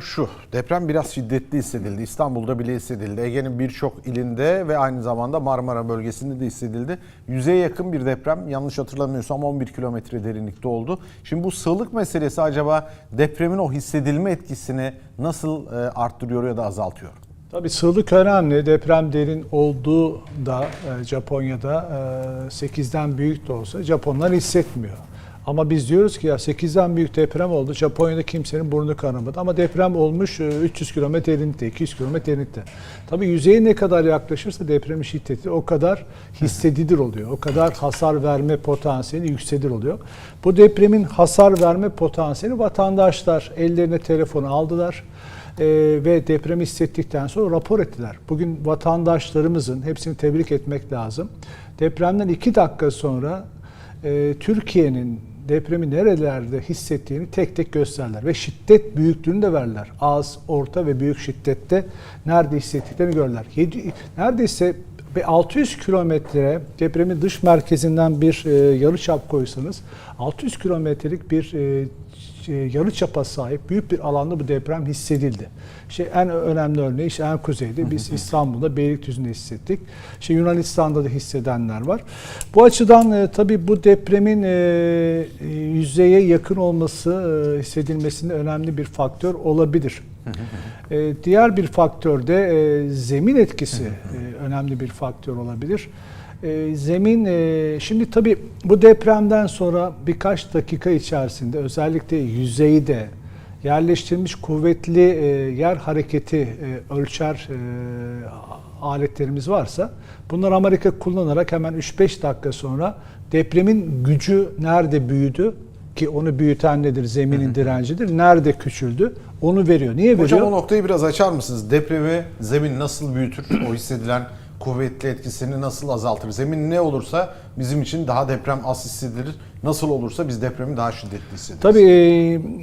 Şu deprem biraz şiddetli hissedildi. İstanbul'da bile hissedildi. Ege'nin birçok ilinde ve aynı zamanda Marmara bölgesinde de hissedildi. Yüzeye yakın bir deprem yanlış hatırlamıyorsam 11 kilometre derinlikte oldu. Şimdi bu sığlık meselesi acaba depremin o hissedilme etkisini nasıl e, arttırıyor ya da azaltıyor? Tabii sığlık önemli. Deprem derin olduğu da e, Japonya'da e, 8'den büyük de olsa Japonlar hissetmiyor. Ama biz diyoruz ki ya 8'den büyük deprem oldu. Japonya'da kimsenin burnu kanamadı. Ama deprem olmuş e, 300 kilometre derinlikte, 200 kilometre derinlikte. Tabii yüzeye ne kadar yaklaşırsa depremin şiddeti o kadar hissedilir oluyor. O kadar hasar verme potansiyeli yükselir oluyor. Bu depremin hasar verme potansiyeli vatandaşlar ellerine telefonu aldılar. Ee, ve depremi hissettikten sonra rapor ettiler. Bugün vatandaşlarımızın hepsini tebrik etmek lazım. Depremden iki dakika sonra e, Türkiye'nin depremi nerelerde hissettiğini tek tek gösterdiler ve şiddet büyüklüğünü de verdiler. Az, orta ve büyük şiddette nerede hissettiklerini gördüler. Yedi- neredeyse ve 600 kilometre depremin dış merkezinden bir e, yarıçap koysanız 600 kilometrelik bir e, e, yarıçapa sahip büyük bir alanda bu deprem hissedildi. İşte en önemli örneği işte en kuzeyde biz İstanbul'da Beylikdüzü'nde hissettik. İşte Yunanistan'da da hissedenler var. Bu açıdan e, tabii bu depremin e, yüzeye yakın olması e, hissedilmesinde önemli bir faktör olabilir. E, diğer bir faktör de e, zemin etkisi e, önemli bir faktör olabilir. E, zemin e, şimdi tabii bu depremden sonra birkaç dakika içerisinde özellikle yüzeyde yerleştirilmiş kuvvetli e, yer hareketi e, ölçer e, aletlerimiz varsa bunlar Amerika kullanarak hemen 3-5 dakika sonra depremin gücü nerede büyüdü ki onu büyüten nedir? Zeminin direncidir. Nerede küçüldü? Onu veriyor. Niye veriyor? Hocam o noktayı biraz açar mısınız? Depremi zemin nasıl büyütür? O hissedilen kuvvetli etkisini nasıl azaltır? Zemin ne olursa bizim için daha deprem az hissedilir. Nasıl olursa biz depremi daha şiddetli hissederiz. Tabii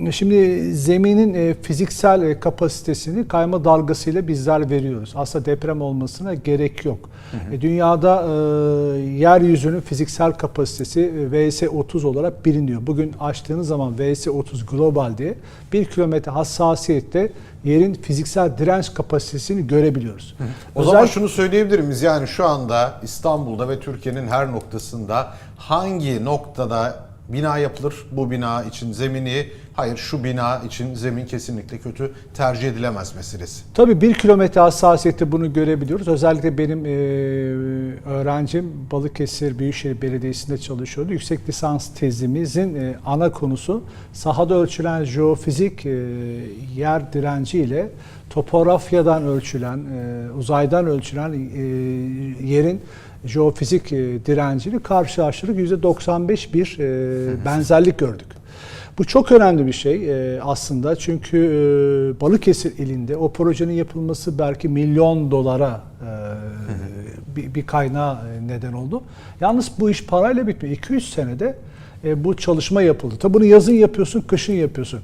e, şimdi zeminin e, fiziksel e, kapasitesini kayma dalgasıyla bizler veriyoruz. Aslında deprem olmasına gerek yok. E, Dünyada e, yeryüzünün fiziksel kapasitesi e, VS30 olarak biliniyor. Bugün açtığınız zaman VS30 global diye 1 kilometre hassasiyette yerin fiziksel direnç kapasitesini görebiliyoruz. O zaman Özel- şunu söyleyebilir miyiz? Yani şu anda İstanbul'da ve Türkiye'nin her noktasında hangi noktada bina yapılır? Bu bina için zemini, hayır şu bina için zemin kesinlikle kötü tercih edilemez meselesi. Tabii bir kilometre hassasiyette bunu görebiliyoruz. Özellikle benim e, öğrencim Balıkesir Büyükşehir Belediyesi'nde çalışıyordu. Yüksek lisans tezimizin e, ana konusu sahada ölçülen jeofizik e, yer direnci ile topografyadan ölçülen, e, uzaydan ölçülen e, yerin jeofizik e, direncini karşılaştırdık. %95 bir e, benzerlik gördük. Bu çok önemli bir şey e, aslında çünkü e, Balıkesir ilinde o projenin yapılması belki milyon dolara e, bir, e, neden oldu. Yalnız bu iş parayla bitmiyor. 200 senede bu çalışma yapıldı. Tabi bunu yazın yapıyorsun, kışın yapıyorsun.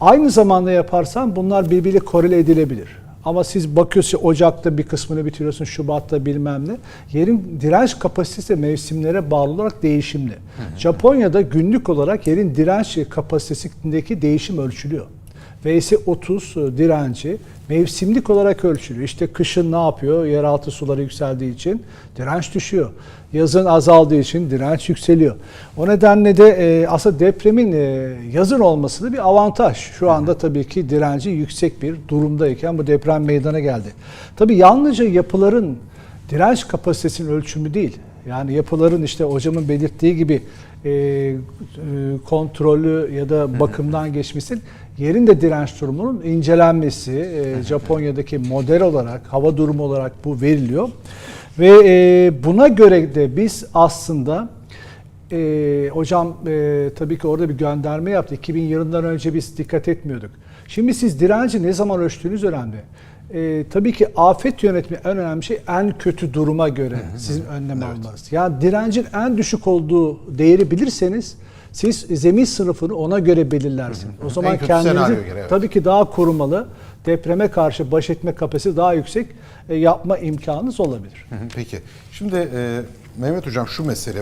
Aynı zamanda yaparsan bunlar birbiriyle korele edilebilir. Ama siz bakıyorsunuz Ocak'ta bir kısmını bitiriyorsun, Şubat'ta bilmem ne. Yerin direnç kapasitesi mevsimlere bağlı olarak değişimli. Japonya'da günlük olarak yerin direnç kapasitesindeki değişim ölçülüyor. VS 30 direnci mevsimlik olarak ölçülüyor. İşte kışın ne yapıyor? Yeraltı suları yükseldiği için direnç düşüyor. Yazın azaldığı için direnç yükseliyor. O nedenle de e, aslında depremin e, yazın olması da bir avantaj. Şu anda tabii ki direnci yüksek bir durumdayken bu deprem meydana geldi. Tabii yalnızca yapıların direnç kapasitesinin ölçümü değil. Yani yapıların işte hocamın belirttiği gibi e, e, kontrolü ya da bakımdan geçmesi yerin de direnç durumunun incelenmesi e, Japonya'daki model olarak hava durumu olarak bu veriliyor. Ve e, buna göre de biz aslında e, hocam e, tabii ki orada bir gönderme yaptı. 2000 yılından önce biz dikkat etmiyorduk. Şimdi siz direnci ne zaman ölçtüğünüz önemli. E, tabii ki afet yönetimi en önemli şey en kötü duruma göre sizin önlem almanız. Yani direncin en düşük olduğu değeri bilirseniz siz zemin sınıfını ona göre belirlersiniz. O zaman kendinizi göre, evet. tabii ki daha korumalı, depreme karşı baş etme kapasitesi daha yüksek e, yapma imkanınız olabilir. Hı hı, Peki. Şimdi e, Mehmet Hocam şu mesele